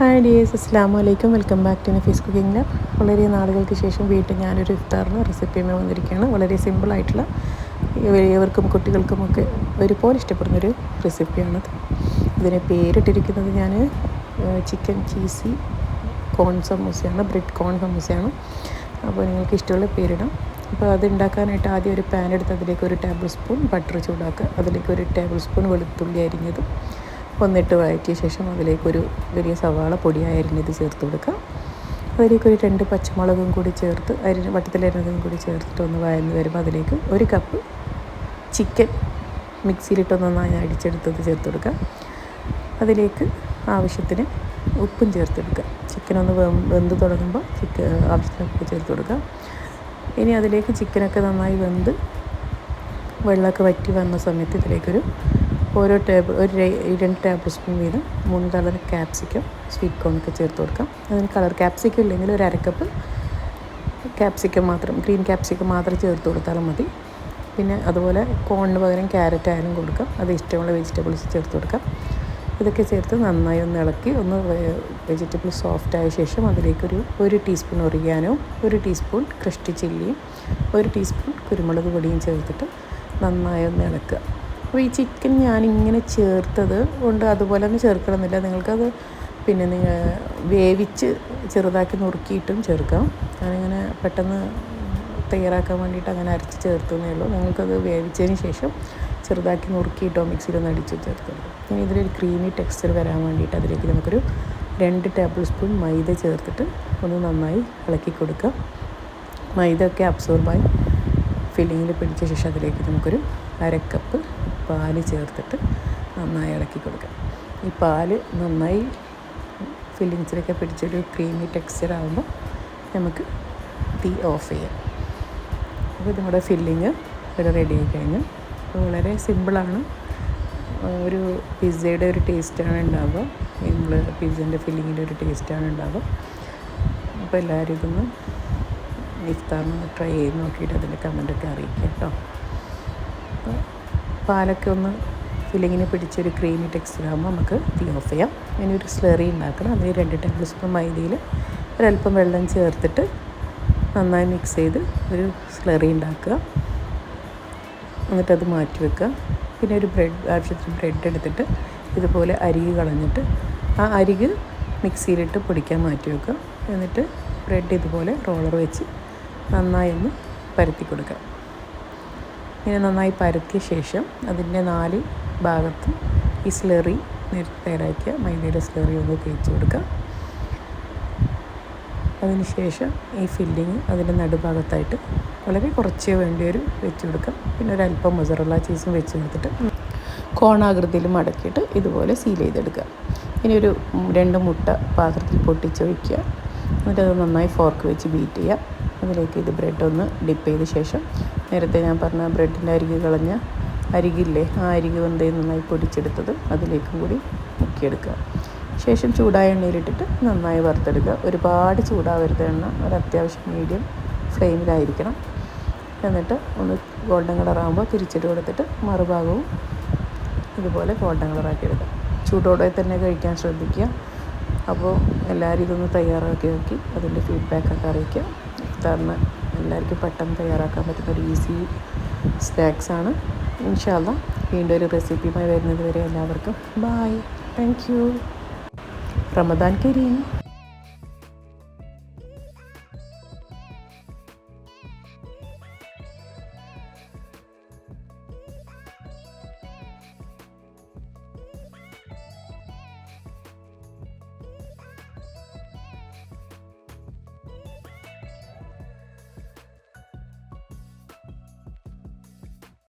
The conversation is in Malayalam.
ഹായ് ഡിയേഴ്സ് അസ്സാം വലൈക്കും welcome back to Nafees cooking lab വളരെ നാളുകൾക്ക് ശേഷം വീട്ടിൽ ഞാനൊരു ഇഫ്താറിന് റെസിപ്പിയുമായി വന്നിരിക്കുകയാണ്. വളരെ സിമ്പിളായിട്ടുള്ള വലിയവർക്കും കുട്ടികൾക്കുമൊക്കെ ഒരുപോലെ ഇഷ്ടപ്പെടുന്നൊരു റെസിപ്പിയാണത് ഇതിന് പേരിട്ടിരിക്കുന്നത് ഞാൻ ചിക്കൻ ചീസി കോൺ സമൂസയാണ് ബ്രെഡ് കോൺ സമൂസയാണ്. അപ്പോൾ നിങ്ങൾക്ക് ഇഷ്ടമുള്ള പേരിടാം. അപ്പോൾ അത് ഉണ്ടാക്കാനായിട്ട് ആദ്യം ഒരു പാൻ എടുത്ത് അതിലേക്ക് ഒരു ടേബിൾ സ്പൂൺ ബട്ടർ ചൂടാക്കുക. അതിലേക്ക് ഒരു ടേബിൾ സ്പൂൺ വെളുത്തുള്ളി അരിഞ്ഞതും ഒന്നിട്ട് വഴറ്റിയ ശേഷം അതിലേക്കൊരു വലിയ സവാള പൊടിയായി അരിഞ്ഞത് ചേർത്ത് കൊടുക്കുക. അതിലേക്കൊരു രണ്ട് പച്ചമുളകും കൂടി ചേർത്ത് അരി വട്ടത്തിലരിഞ്ഞതും കൂടി ചേർത്തിട്ട് ഒന്ന് വഴന്ന് വരുമ്പോൾ അതിലേക്ക് ഒരു കപ്പ് ചിക്കൻ മിക്സിയിലിട്ടൊന്ന് നന്നായി അടിച്ചെടുത്തത് ചേർത്ത് കൊടുക്കുക. അതിലേക്ക് ആവശ്യത്തിന് ഉപ്പും ചേർത്തെടുക്കുക ചിക്കൻ ഒന്ന് വെന്ത് തുടങ്ങുമ്പോൾ ചിക്കൻ ആവശ്യത്തിന് ഉപ്പ് ചേർത്ത് കൊടുക്കുക. ഇനി അതിലേക്ക് ചിക്കനൊക്കെ നന്നായി വെന്ത് വെള്ളമൊക്കെ വറ്റി വന്ന സമയത്ത് ഇതിലേക്കൊരു ഓരോ ടേബിൾ ഒരു രണ്ട് ടേബിൾ സ്പൂൺ വീതം മൂന്ന് കളർ ക്യാപ്സിക്കം സ്വീറ്റ് കോണൊക്കെ ചേർത്ത് കൊടുക്കാം. അതിന് കളർ ക്യാപ്സിക്കം ഇല്ലെങ്കിൽ ഒരു അരക്കപ്പ് ക്യാപ്സിക്കം മാത്രം ഗ്രീൻ ക്യാപ്സിക്കം മാത്രം ചേർത്ത് കൊടുത്താലും മതി. പിന്നെ അതുപോലെ കോണിന് പകരം ക്യാരറ്റ് ആയാലും കൊടുക്കാം. അത് ഇഷ്ടമുള്ള വെജിറ്റബിൾസ് ചേർത്ത് കൊടുക്കാം. ഇതൊക്കെ ചേർത്ത് നന്നായി ഒന്ന് ഇളക്കി ഒന്ന് വെജിറ്റബിൾ സോഫ്റ്റ് ആയ ശേഷം അതിലേക്കൊരു ഒരു ടീസ്പൂൺ ഒറിയാനോ ഒരു ടീസ്പൂൺ ക്രിഷ്ടി ചില്ലിയും ഒരു ടീസ്പൂൺ കുരുമുളക് പൊടിയും ചേർത്തിട്ട് നന്നായി ഒന്ന് ഇളക്കുക. അപ്പോൾ ഈ ചിക്കൻ ഞാനിങ്ങനെ ചേർത്തത് കൊണ്ട് അതുപോലെ തന്നെ ചേർക്കണമെന്നില്ല. നിങ്ങൾക്കത് പിന്നെ നിങ്ങൾ വേവിച്ച് ചെറുതാക്കി നുറുക്കിയിട്ടും ചേർക്കാം. ഞാനിങ്ങനെ പെട്ടെന്ന് തയ്യാറാക്കാൻ വേണ്ടിയിട്ട് അങ്ങനെ അരച്ച് ചേർത്തുന്നേ ഉള്ളൂ. നിങ്ങൾക്കത് വേവിച്ചതിന് ശേഷം ചെറുതാക്കി നുറുക്കിയിട്ടോ മിക്സിയിലൊന്ന് അടിച്ച് ചേർത്തുള്ളൂ ഇനി ഇതിലൊരു ക്രീമി ടെക്സ്ചർ വരാൻ വേണ്ടിയിട്ട് അതിലേക്ക് നമുക്കൊരു രണ്ട് ടേബിൾ സ്പൂൺ മൈദ ചേർത്തിട്ട് ഒന്ന് നന്നായി ഇളക്കി കൊടുക്കുക മൈദ ഒക്കെ അബ്സോർബായി ഫില്ലിങ്ങിൽ പിടിച്ച ശേഷം അതിലേക്ക് നമുക്കൊരു അരക്കപ്പ് പാൽ ചേർത്തിട്ട് നന്നായി ഇളക്കി കൊടുക്കുക ഈ പാൽ നന്നായി ഫില്ലിങ്സിലൊക്കെ പിടിച്ചൊരു ക്രീമി ടെക്സ്ചർ ആകുമ്പോൾ നമുക്ക് തീ ഓഫ് ചെയ്യാം. അപ്പോൾ നമ്മുടെ ഫില്ലിങ് ഇവിടെ റെഡി ആയി കഴിഞ്ഞു. അപ്പോൾ വളരെ സിമ്പിളാണ് ഒരു പിസ്സയുടെ ഒരു ടേസ്റ്റാണ് ഉണ്ടാവുക. നമ്മൾ പിസ്സേന്റെ ഫില്ലിങ്ങിന്റെ ഒരു ടേസ്റ്റാണ് ഉണ്ടാവുക. അപ്പോൾ എല്ലാവരും ഇതൊന്ന് ഇഫ്താറിന് ട്രൈ ചെയ്ത് നോക്കിയിട്ട് അതിന്റെ കമന്റൊക്കെ അറിയിക്കുക കേട്ടോ. പാലൊക്കെ ഒന്ന് ഫില്ലിങ്ങിന് പിടിച്ചൊരു ക്രീമി ടെക്സ്റ്റർ ആകുമ്പോൾ നമുക്ക് തീ ഓഫ് ചെയ്യാം. ഇനി ഒരു സ്ലറി ഉണ്ടാക്കണം. അതിൽ രണ്ട് ടേബിൾ സ്പൂൺ മൈദയിൽ ഒരല്പം വെള്ളം ചേർത്തിട്ട് നന്നായി മിക്സ് ചെയ്ത് ഒരു സ്ലറി ഉണ്ടാക്കുക. എന്നിട്ടത് മാറ്റി വെക്കുക. പിന്നെ ഒരു ബ്രെഡ് ആവശ്യത്തിന് ബ്രെഡ് എടുത്തിട്ട് ഇതുപോലെ അരിക് കളഞ്ഞിട്ട് ആ അരിക് മിക്സിയിലിട്ട് പൊടിക്കാൻ മാറ്റി വെക്കുക. എന്നിട്ട് ബ്രെഡ് ഇതുപോലെ റോളർ വെച്ച് നന്നായി ഒന്ന് പരത്തി കൊടുക്കുക. ഇങ്ങനെ നന്നായി പരത്തിയ ശേഷം അതിന്റെ നാല് ഭാഗത്തും ഈ സ്ലറി തയ്യാറാക്കിയ മൈദയുടെ സ്ലറി ഒന്ന് തേച്ച് കൊടുക്കുക അതിനുശേഷം ഈ ഫില്ലിങ് അതിന്റെ നടുഭാഗത്തായിട്ട് വളരെ കുറച്ചേ വേണ്ടി ഒരു വെച്ച് കൊടുക്കുക പിന്നെ ഒരു അല്പം മൊസറല്ല ചീസും വെച്ച് കൊടുത്തിട്ട് കോണാകൃതിയിൽ മടക്കിയിട്ട് ഇതുപോലെ സീൽ ചെയ്തെടുക്കുക. ഇനി ഒരു രണ്ട് മുട്ട പാത്രത്തിൽ പൊട്ടിച്ച് വയ്ക്കുക എന്നിട്ട് അത് നന്നായി ഫോർക്ക് വെച്ച് ബീറ്റ് ചെയ്യുക. അതിലേക്ക് ഇത് ബ്രെഡ് ഒന്ന് ഡിപ്പ് ചെയ്ത ശേഷം നേരത്തെ ഞാൻ പറഞ്ഞ ബ്രെഡിന്റെ അരികി കളഞ്ഞ അരികില്ലേ ആ അരികി വെന്ത് നന്നായി പൊടിച്ചെടുത്തത് അതിലേക്കും കൂടി മുക്കിയെടുക്കുക. ശേഷം ചൂടായ എണ്ണയിലിട്ടിട്ട് നന്നായി വറുത്തെടുക്കുക. ഒരുപാട് ചൂടാവരുത് എണ്ണ ഒരു അത്യാവശ്യം മീഡിയം ഫ്ലെയിമിലായിരിക്കണം. എന്നിട്ട് ഒന്ന് ഗോൾഡൻ കളറാകുമ്പോൾ തിരിച്ചിട്ട് കൊടുത്തിട്ട് മറുഭാഗവും ഇതുപോലെ ഗോൾഡൻ കളറാക്കി എടുക്കുക. ചൂടോടെ തന്നെ കഴിക്കാൻ ശ്രദ്ധിക്കുക. അപ്പോൾ എല്ലാവരും ഇതൊന്ന് തയ്യാറാക്കി നോക്കി അതിന്റെ ഫീഡ്ബാക്കൊക്കെ അറിയിക്കുക. ഇഫ്താറിന് എല്ലാവർക്കും പെട്ടെന്ന് തയ്യാറാക്കാൻ പറ്റുന്ന ഒരു ഈസി സ്നാക്സാണ് ഇൻഷാല്ല വീണ്ടും ഒരു റെസിപ്പിയുമായി വരുന്നത് വരെ എല്ലാവർക്കും. Bye thank you Ramadan Kareem.